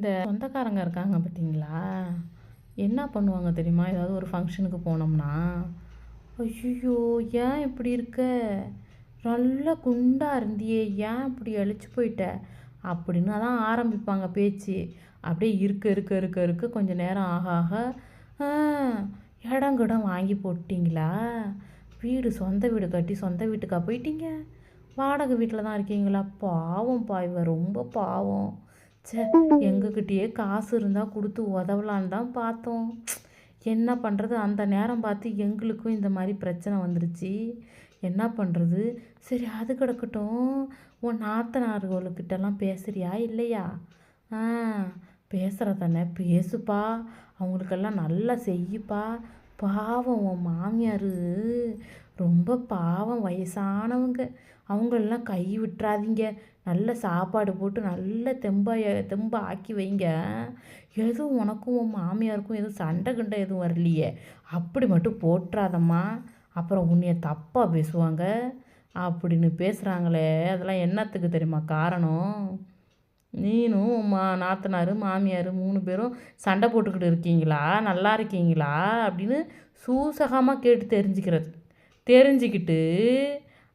இந்த சொந்தக்காரங்க இருக்காங்க பார்த்தீங்களா என்ன பண்ணுவாங்க தெரியுமா? ஏதாவது ஒரு ஃபங்க்ஷனுக்கு போனோம்னா ஐயோ ஏன் இப்படி இருக்க? நல்லா குண்டாக இருந்தியே ஏன் இப்படி அழிச்சு போயிட்ட? அப்படின்னு தான் ஆரம்பிப்பாங்க பேச்சு. அப்படியே இருக்க இருக்க இருக்க இருக்க. கொஞ்சம் நேரம் ஆக ஆக இடம் கிடம் வாங்கி போட்டிங்களா? வீடு சொந்த வீடு கட்டி சொந்த வீட்டுக்கா போயிட்டீங்க? வாடகை வீட்டில் தான் இருக்கீங்களா? பாவம் பாய்வ ரொம்ப பாவம். ச்சே எங்ககிட்டயே காசு இருந்தால் கொடுத்து உதவலான்னு தான் பார்த்தோம். என்ன பண்ணுறது அந்த நேரம் பார்த்து எங்களுக்கும் இந்த மாதிரி பிரச்சனை வந்துருச்சு. என்ன பண்ணுறது சரி அது கிடக்கட்டும். உன் நாத்தனார்களுக்கிட்டலாம் பேசுறியா? இல்லையா? ஆ பேசுகிறதானே பேசுப்பா. அவங்களுக்கெல்லாம் நல்லா செய்யுப்பா. பாவம் உன் மாமியார் ரொம்ப பாவம் வயசானவங்க. அவங்களெல்லாம் கை விட்டுறாதீங்க. நல்ல சாப்பாடு போட்டு நல்ல தெம்பாக தெம்பா ஆக்கி வைங்க. எதுவும் உனக்கும் உன் மாமியாருக்கும் எதுவும் சண்டை கண்டை எதுவும் வரலையே. அப்படி மட்டும் போட்டுறாதம்மா அப்புறம் உன்னைய தப்பாக பேசுவாங்க. அப்படின்னு பேசுகிறாங்களே அதெல்லாம் என்னத்துக்கு தெரியுமா காரணம்? நீனும் மா நாத்தனார் மாமியார் மூணு பேரும் சண்டை போட்டுக்கிட்டு இருக்கீங்களா? நல்லா இருக்கீங்களா? அப்படின்னு சூசகமாக கேட்டு தெரிஞ்சுக்கிறது. தெரிஞ்சுக்கிட்டு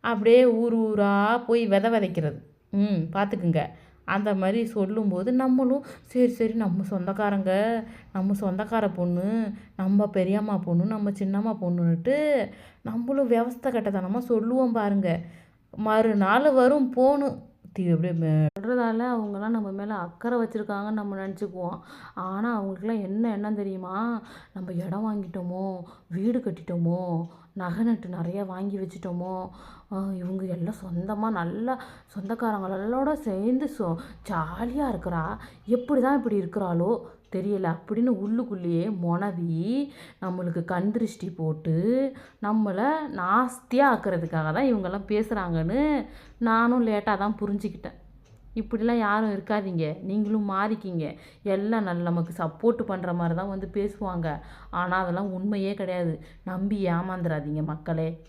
அப்படியே ஊர் ஊராக போய் வித விதைக்கிறது. ம் பார்த்துக்குங்க. அந்த மாதிரி சொல்லும்போது நம்மளும் சரி சரி நம்ம சொந்தக்காரங்க நம்ம சொந்தக்கார பொண்ணு நம்ம பெரியம்மா பொண்ணு நம்ம சின்னம்மா பொண்ணுன்ட்டு நம்மளும் விவஸ்த கட்டத்தனமாக சொல்லுவோம் பாருங்க. மறுநாள் வரும் போகணும் அப்படியே சொல்கிறதால அவங்கெல்லாம் நம்ம மேலே அக்கறை வச்சுருக்காங்கன்னு நம்ம நினச்சிக்குவோம். ஆனால் அவங்களுக்குலாம் என்ன எண்ணம் தெரியுமா? நம்ம இடம் வாங்கிட்டோமோ? வீடு கட்டிட்டோமோ? நகை நட்டு நிறையா வாங்கி வச்சுட்டோமோ? இவங்க எல்லாம் சொந்தமாக நல்லா சொந்தக்காரங்களோட சேர்ந்து சொ ஜாலியாக இருக்கிறா. எப்படி தான் இப்படி இருக்கிறாளோ தெரியல. அப்படின்னு உள்ளுக்குள்ளேயே மொனவி நம்மளுக்கு கண் திருஷ்டி போட்டு நம்மளை நாஸ்தியாக ஆக்கிறதுக்காக தான் இவங்கெல்லாம் பேசுகிறாங்கன்னு நானும் லேட்டாக தான் புரிஞ்சுக்கிட்டேன். இப்படிலாம் யாரும் இருக்காதீங்க. நீங்களும் மாறிக்கிங்க. எல்லாம் நல்ல நமக்கு சப்போர்ட் பண்ணுற மாதிரி தான் வந்து பேசுவாங்க. ஆனால் அதெல்லாம் உண்மையே கிடையாது. நம்பி ஏமாந்துடாதீங்க மக்களே.